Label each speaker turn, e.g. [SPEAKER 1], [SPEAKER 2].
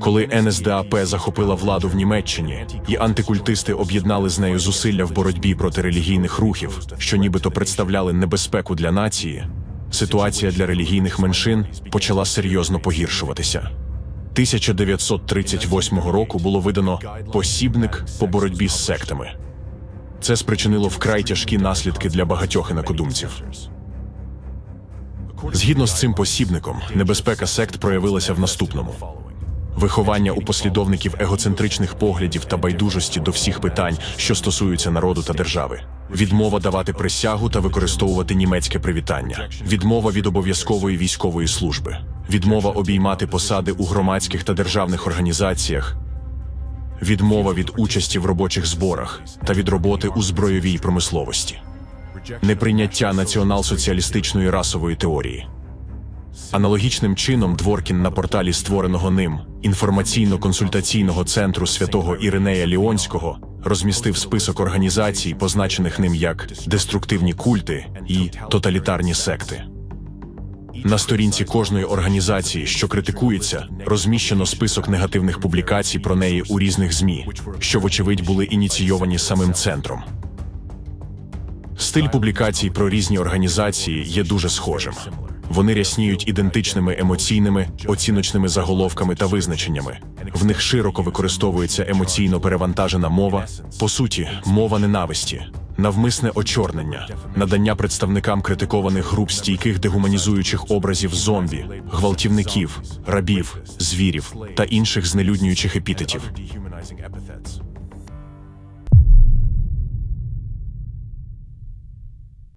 [SPEAKER 1] Коли НСДАП захопила владу в Німеччині, і антикультисти об'єднали з нею зусилля в боротьбі проти релігійних рухів, що нібито представляли небезпеку для нації, ситуація для релігійних меншин почала серйозно погіршуватися. 1938 року було видано посібник по боротьбі з сектами. Це спричинило вкрай тяжкі наслідки для багатьох інакодумців. Згідно з цим посібником, небезпека сект проявилася в наступному: виховання у послідовників егоцентричних поглядів та байдужості до всіх питань, що стосуються народу та держави. Відмова давати присягу та використовувати німецьке привітання, відмова від обов'язкової військової служби, відмова обіймати посади у громадських та державних організаціях, відмова від участі в робочих зборах та від роботи у збройовій промисловості, неприйняття націонал-соціалістичної расової теорії. Аналогічним чином Дворкін на порталі створеного ним інформаційно-консультаційного центру святого Іринея Ліонського розмістив список організацій, позначених ним як деструктивні культи і тоталітарні секти. На сторінці кожної організації, що критикується, розміщено список негативних публікацій про неї у різних ЗМІ, що, вочевидь, були ініційовані самим центром. Стиль публікацій про різні організації є дуже схожим. Вони рясніють ідентичними емоційними, оціночними заголовками та визначеннями. В них широко використовується емоційно перевантажена мова, по суті, мова ненависті, навмисне очорнення, надання представникам критикованих груп стійких дегуманізуючих образів зомбі, гвалтівників, рабів, звірів та інших знелюднюючих епітетів.